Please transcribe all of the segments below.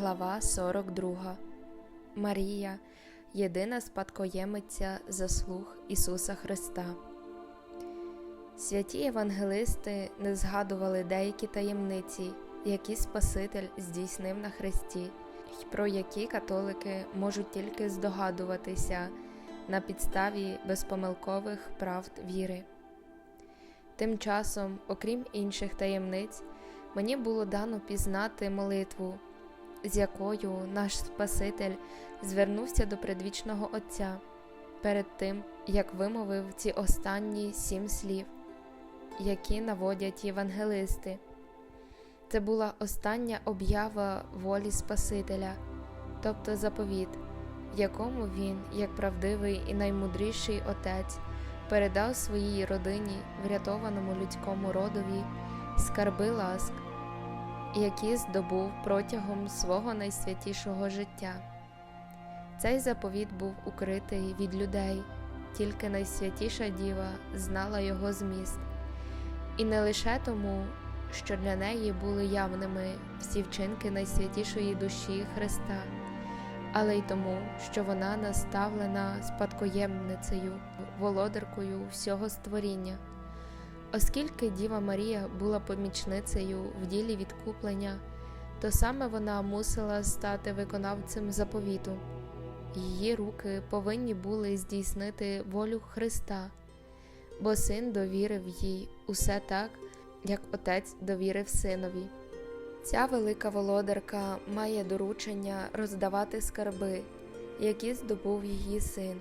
Глава 42. Марія, єдина спадкоємиця заслуг Ісуса Христа. Святі євангелисти не згадували деякі таємниці, які Спаситель здійснив на Христі, й про які католики можуть тільки здогадуватися на підставі безпомилкових правд віри. Тим часом, окрім інших таємниць, мені було дано пізнати молитву, з якою наш Спаситель звернувся до предвічного Отця перед тим, як вимовив ці останні сім слів, які наводять євангелисти. Це була остання об'ява волі Спасителя, тобто заповіт, якому він, як правдивий і наймудріший отець, передав своїй родині, врятованому людському родові, скарби ласк, які здобув протягом свого найсвятішого життя. Цей заповіт був укритий від людей, тільки найсвятіша діва знала його зміст, і не лише тому, що для неї були явними всі вчинки найсвятішої душі Христа, але й тому, що вона наставлена спадкоємницею, володаркою всього створіння. Оскільки Діва Марія була помічницею в ділі відкуплення, то саме вона мусила стати виконавцем заповіту. Її руки повинні були здійснити волю Христа, бо син довірив їй усе так, як отець довірив синові. Ця велика володарка має доручення роздавати скарби, які здобув її син,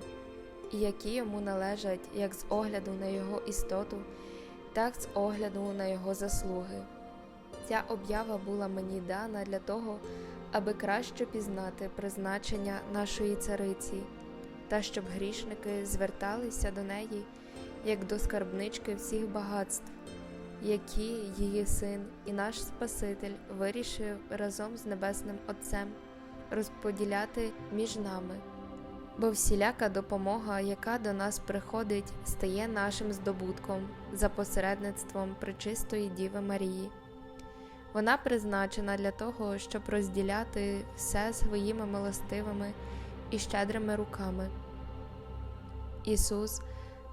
і які йому належать як з огляду на його істоту, так з огляду на його заслуги. Ця об'ява була мені дана для того, аби краще пізнати призначення нашої цариці, та щоб грішники зверталися до неї як до скарбнички всіх багатств, які її син і наш Спаситель вирішив разом з Небесним Отцем розподіляти між нами. Бо всіляка допомога, яка до нас приходить, стає нашим здобутком за посередництвом Пречистої Діви Марії. Вона призначена для того, щоб розділяти все своїми милостивими і щедрими руками. Ісус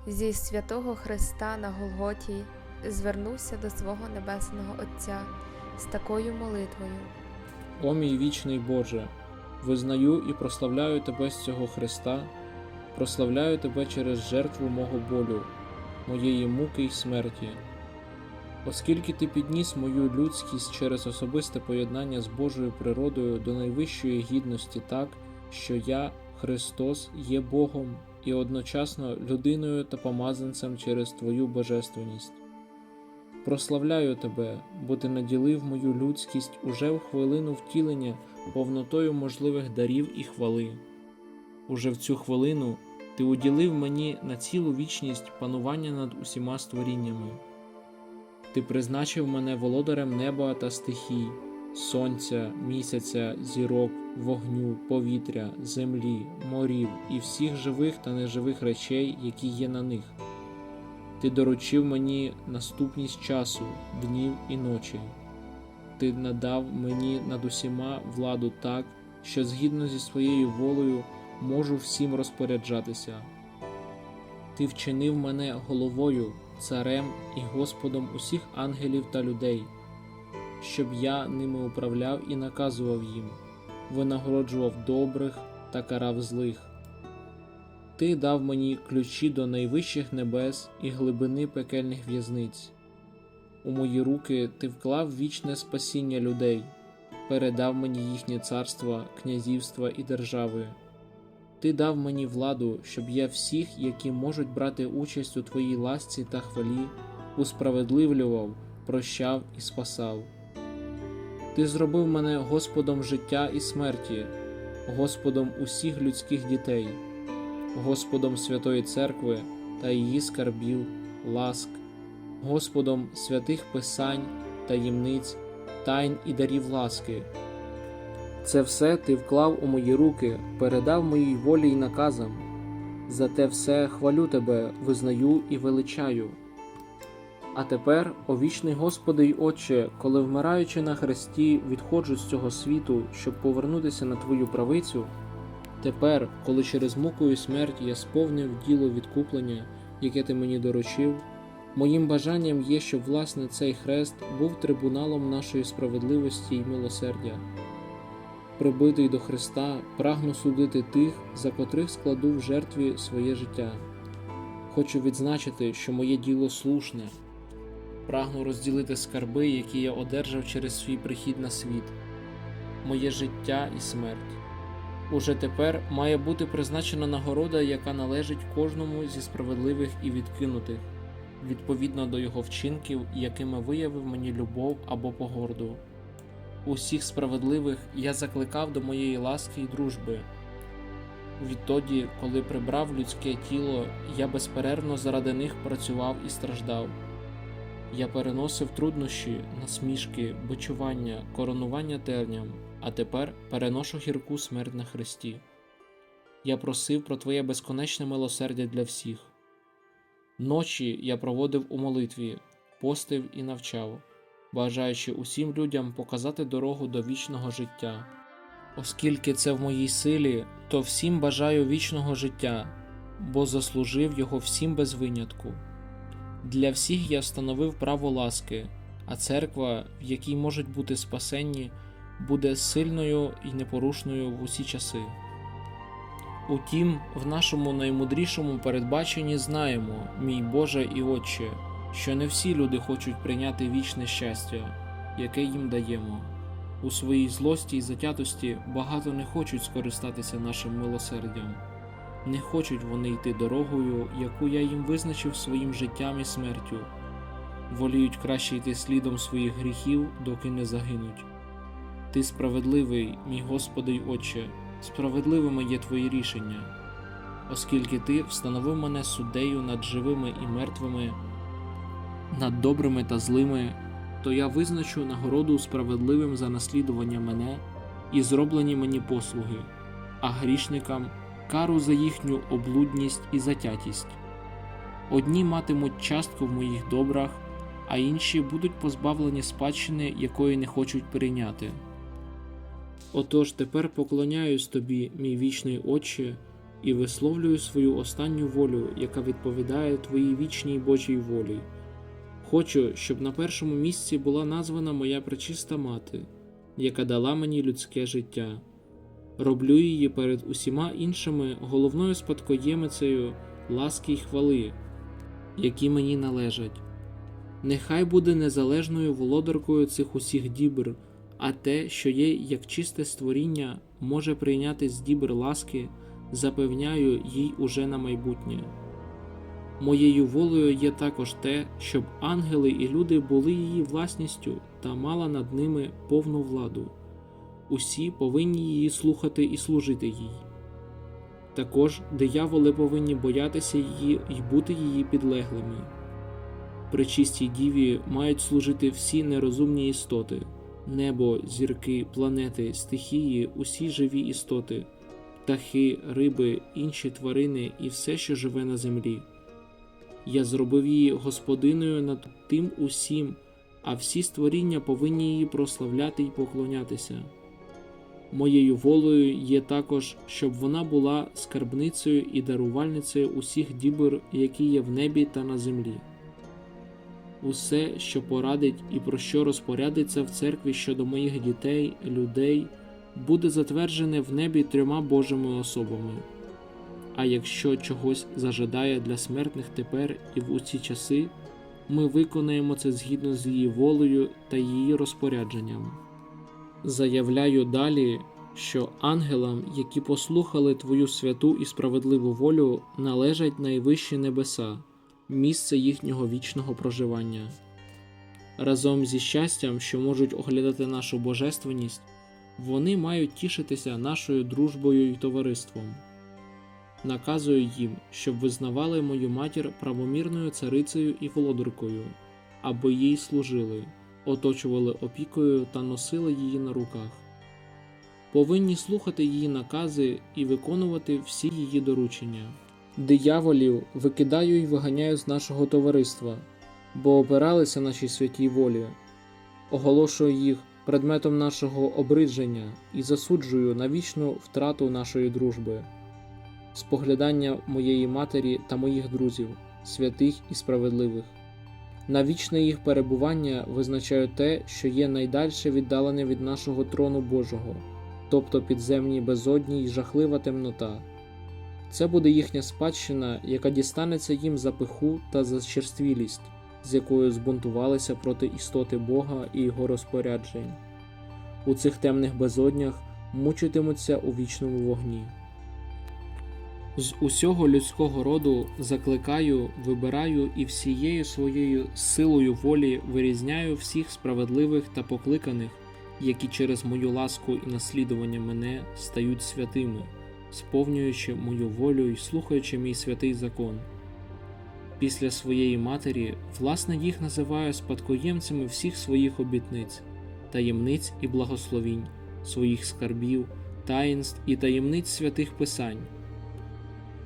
зі святого Христа на Голготі звернувся до свого Небесного Отця з такою молитвою. О мій вічний Боже, визнаю і прославляю Тебе з цього Христа, прославляю Тебе через жертву мого болю, моєї муки й смерті. Оскільки Ти підніс мою людськість через особисте поєднання з Божою природою до найвищої гідності так, що я, Христос, є Богом і одночасно людиною та помазанцем через Твою божественність. Прославляю Тебе, бо Ти наділив мою людськість уже в хвилину втілення повнотою можливих дарів і хвали. Уже в цю хвилину Ти уділив мені на цілу вічність панування над усіма створіннями. Ти призначив мене володарем неба та стихій, сонця, місяця, зірок, вогню, повітря, землі, морів і всіх живих та неживих речей, які є на них. Ти доручив мені наступність часу, днів і ночі. Ти надав мені над усіма владу так, що згідно зі своєю волею можу всім розпоряджатися. Ти вчинив мене головою, царем і Господом усіх ангелів та людей, щоб я ними управляв і наказував їм, винагороджував добрих та карав злих. Ти дав мені ключі до найвищих небес і глибини пекельних в'язниць. У мої руки ти вклав вічне спасіння людей, передав мені їхнє царство, князівства і держави. Ти дав мені владу, щоб я всіх, які можуть брати участь у твоїй ласці та хвалі, усправедливлював, прощав і спасав. Ти зробив мене Господом життя і смерті, Господом усіх людських дітей. Господом Святої Церкви та її скарбів, ласк, Господом святих Писань, таємниць, тайн і дарів ласки. Це все ти вклав у мої руки, передав моїй волі й наказам. За те все хвалю тебе, визнаю і величаю. А тепер, о вічний Господи й Отче, коли вмираючи на хресті, відходжу з цього світу, щоб повернутися на Твою правицю, тепер, коли через муку і смерть я сповнив діло відкуплення, яке ти мені доручив, моїм бажанням є, щоб власне цей хрест був трибуналом нашої справедливості й милосердя. Прибитий до Христа, прагну судити тих, за котрих складу в жертві своє життя. Хочу відзначити, що моє діло слушне. Прагну розділити скарби, які я одержав через свій прихід на світ, моє життя і смерть. Уже тепер має бути призначена нагорода, яка належить кожному зі справедливих і відкинутих, відповідно до його вчинків, якими виявив мені любов або погорду. Усіх справедливих я закликав до моєї ласки й дружби. Відтоді, коли прибрав людське тіло, я безперервно заради них працював і страждав. Я переносив труднощі, насмішки, бичування, коронування терням, а тепер переношу гірку смерть на хресті. Я просив про Твоє безконечне милосердя для всіх. Ночі я проводив у молитві, постив і навчав, бажаючи усім людям показати дорогу до вічного життя. Оскільки це в моїй силі, то всім бажаю вічного життя, бо заслужив його всім без винятку. Для всіх я встановив право ласки, а церква, в якій можуть бути спасенні, буде сильною і непорушною в усі часи. Утім, в нашому наймудрішому передбаченні знаємо, мій Боже і Отче, що не всі люди хочуть прийняти вічне щастя, яке їм даємо. У своїй злості і затятості багато не хочуть скористатися нашим милосердям. Не хочуть вони йти дорогою, яку я їм визначив своїм життям і смертю, воліють краще йти слідом своїх гріхів, доки не загинуть. Ти справедливий, мій Господи й Отче, справедливими є твої рішення, оскільки ти встановив мене суддею над живими і мертвими, над добрими та злими, то я визначу нагороду справедливим за наслідування мене і зроблені мені послуги, а грішникам кару за їхню облудність і затятість. Одні матимуть частку в моїх добрах, а інші будуть позбавлені спадщини, якої не хочуть прийняти. Отож тепер поклоняюсь тобі, мій вічний Отче, і висловлюю свою останню волю, яка відповідає твоїй вічній Божій волі. Хочу, щоб на першому місці була названа моя пречиста мати, яка дала мені людське життя. Роблю її перед усіма іншими головною спадкоємицею ласки й хвали, які мені належать. Нехай буде незалежною володаркою цих усіх дібр, а те, що є як чисте створіння, може прийняти з дібр ласки, запевняю їй уже на майбутнє. Моєю волею є також те, щоб ангели і люди були її власністю та мала над ними повну владу. Усі повинні її слухати і служити їй. Також дияволи повинні боятися її і бути її підлеглими. При чистій діві мають служити всі нерозумні істоти небо, зірки, планети, стихії, усі живі істоти, птахи, риби, інші тварини і все, що живе на землі. Я зробив її господиною над тим усім, а всі створіння повинні її прославляти й поклонятися. Моєю волею є також, щоб вона була скарбницею і дарувальницею усіх дібр, які є в небі та на землі. Усе, що порадить і про що розпорядиться в церкві щодо моїх дітей, людей, буде затверджене в небі трьома Божими особами. А якщо чогось зажадає для смертних тепер і в усі часи, ми виконаємо це згідно з її волею та її розпорядженням. Заявляю далі, що ангелам, які послухали Твою святу і справедливу волю, належать найвищі небеса, місце їхнього вічного проживання. Разом зі щастям, що можуть оглядати нашу божественність, вони мають тішитися нашою дружбою і товариством. Наказую їм, щоб визнавали мою матір правомірною царицею і володаркою, аби їй служили, оточували опікою та носили її на руках. Повинні слухати її накази і виконувати всі її доручення. Дияволів викидаю і виганяю з нашого товариства. бо опиралися нашій святій волі. Оголошую їх предметом нашого обридження і засуджую на вічну втрату нашої дружби, споглядання моєї матері та моїх друзів, святих і справедливих. На вічне їх перебування визначаю те, що є найдальше віддалене від нашого трону Божого, тобто підземній безодні й жахлива темнота. Це буде їхня спадщина, яка дістанеться їм за пиху та за черствілість, з якою збунтувалися проти істоти Бога і його розпоряджень. У цих темних безоднях мучитимуться у вічному вогні. З усього людського роду закликаю, вибираю і всією своєю силою волі вирізняю всіх справедливих та покликаних, які через мою ласку і наслідування мене стають святими, сповнюючи мою волю і слухаючи мій святий закон. Після своєї матері, власне, їх називаю спадкоємцями всіх своїх обітниць, таємниць і благословінь, своїх скарбів, таїнств і таємниць святих писань.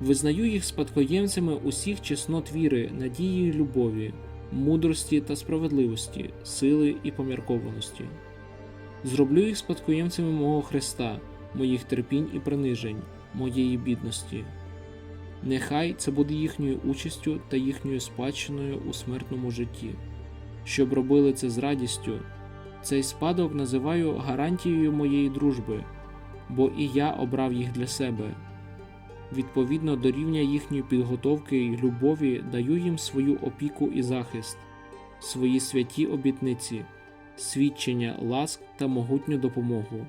Визнаю їх спадкоємцями усіх чеснот віри, надії і любові, мудрості та справедливості, сили і поміркованості. Зроблю їх спадкоємцями мого Христа, моїх терпінь і принижень, моєї бідності. Нехай це буде їхньою участю та їхньою спадщиною у смертному житті, щоб робили це з радістю. Цей спадок називаю гарантією моєї дружби, бо і я обрав їх для себе. Відповідно до рівня їхньої підготовки і любові даю їм свою опіку і захист, свої святі обітниці, свідчення ласк та могутню допомогу.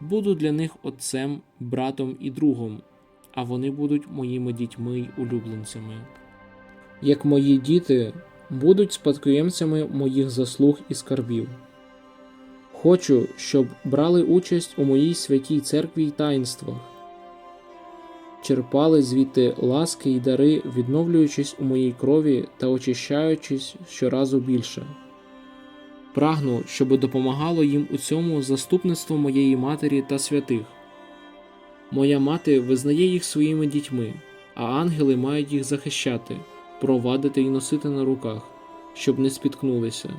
Буду для них отцем, братом і другом, а вони будуть моїми дітьми й улюбленцями. Як мої діти будуть спадкоємцями моїх заслуг і скарбів. Хочу, щоб брали участь у моїй святій церкві й таїнствах, черпали звідти ласки й дари, відновлюючись у моїй крові та очищаючись щоразу більше. Прагну, щоб допомагало їм у цьому заступництво моєї матері та святих. Моя мати визнає їх своїми дітьми, а ангели мають їх захищати, провадити і носити на руках, щоб не спіткнулися.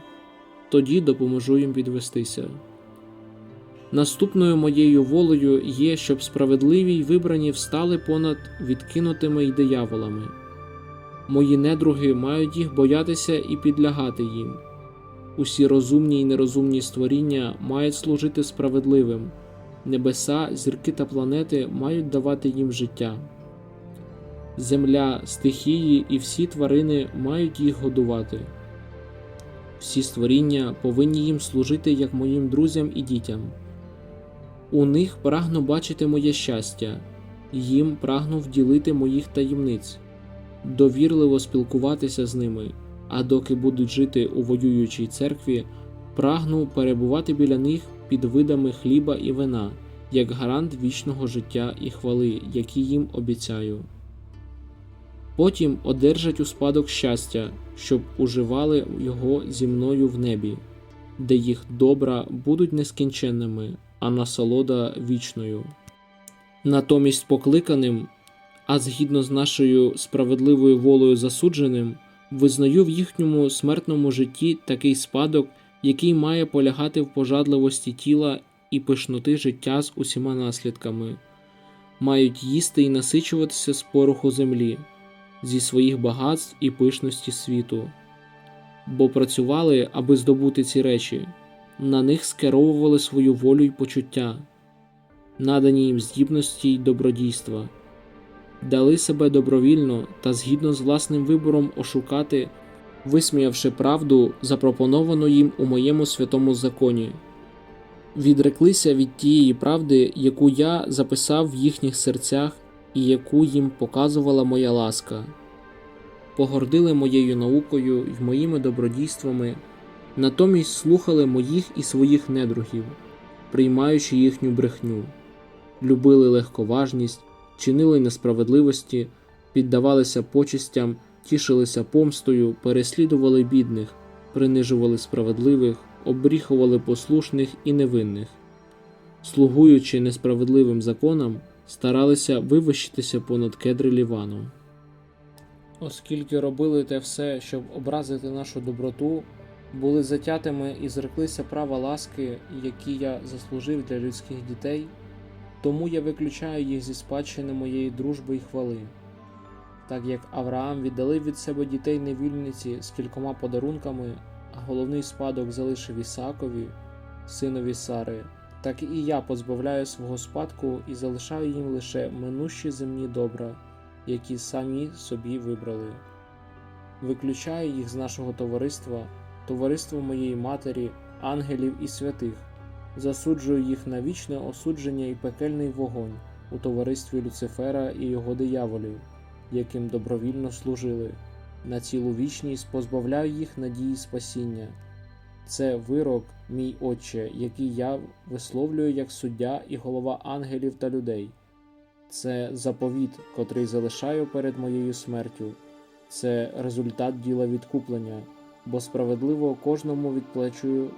Тоді допоможу їм підвестися. Наступною моєю волею є, щоб справедливі й вибрані встали понад відкинутими й дияволами. Мої недруги мають їх боятися і підлягати їм. Усі розумні й нерозумні створіння мають служити справедливим, небеса, зірки та планети мають давати їм життя. Земля, стихії і всі тварини мають їх годувати. Всі створіння повинні їм служити як моїм друзям і дітям. У них прагну бачити моє щастя, їм прагну вділити моїх таємниць, довірливо спілкуватися з ними, а доки будуть жити у воюючій церкві, прагну перебувати біля них під видами хліба і вина, як гарант вічного життя і хвали, які їм обіцяю. Потім одержать у спадок щастя, щоб уживали його зі мною в небі, де їх добра будуть нескінченними, а насолода вічною. Натомість покликаним, а згідно з нашою справедливою волею засудженим, визнаю в їхньому смертному житті такий спадок, який має полягати в пожадливості тіла і пишноти життя з усіма наслідками, мають їсти і насичуватися з пороху землі, зі своїх багатств і пишності світу, бо працювали, аби здобути ці речі, на них скеровували свою волю й почуття, надані їм здібності й добродійства, дали себе добровільно та згідно з власним вибором ошукати, висміявши правду, запропоновану їм у моєму святому законі. Відреклися від тієї правди, яку я записав в їхніх серцях і яку їм показувала моя ласка, погордили моєю наукою й моїми добродійствами, натомість слухали моїх і своїх недругів, приймаючи їхню брехню, любили легковажність, чинили несправедливості, піддавалися почестям, тішилися помстою, переслідували бідних, принижували справедливих, обріхували послушних і невинних, слугуючи несправедливим законам, старалися вивищитися понад кедри Лівану. оскільки робили те все, щоб образити нашу доброту, були затятими і зреклися права ласки, які я заслужив для людських дітей, тому я виключаю їх зі спадщини моєї дружби і хвали. Так як Авраам віддалив від себе дітей невільниці з кількома подарунками, а головний спадок залишив Ісаакові, синові Сари, так і я позбавляю свого спадку і залишаю їм лише минущі земні добра, які самі собі вибрали. Виключаю їх з нашого товариства, товариство моєї матері, ангелів і святих, засуджую їх на вічне осудження і пекельний вогонь у товаристві Люцифера і його дияволів, яким добровільно служили. На цілу вічність позбавляю їх надії спасіння. Це вирок, мій Отче, який я висловлюю як суддя і голова ангелів та людей. Це заповіт, котрий залишаю перед моєю смертю. Це результат діла відкуплення, бо справедливо кожному відплачую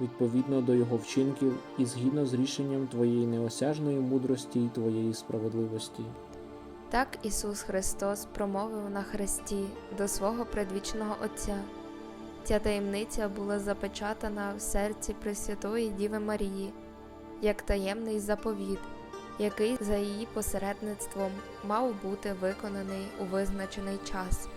відповідно до його вчинків і згідно з рішенням твоєї неосяжної мудрості і твоєї справедливості. Так Ісус Христос промовив на хресті до свого предвічного Отця. Ця таємниця була запечатана в серці Пресвятої Діви Марії, як таємний заповіт, який за її посередництвом мав бути виконаний у визначений час.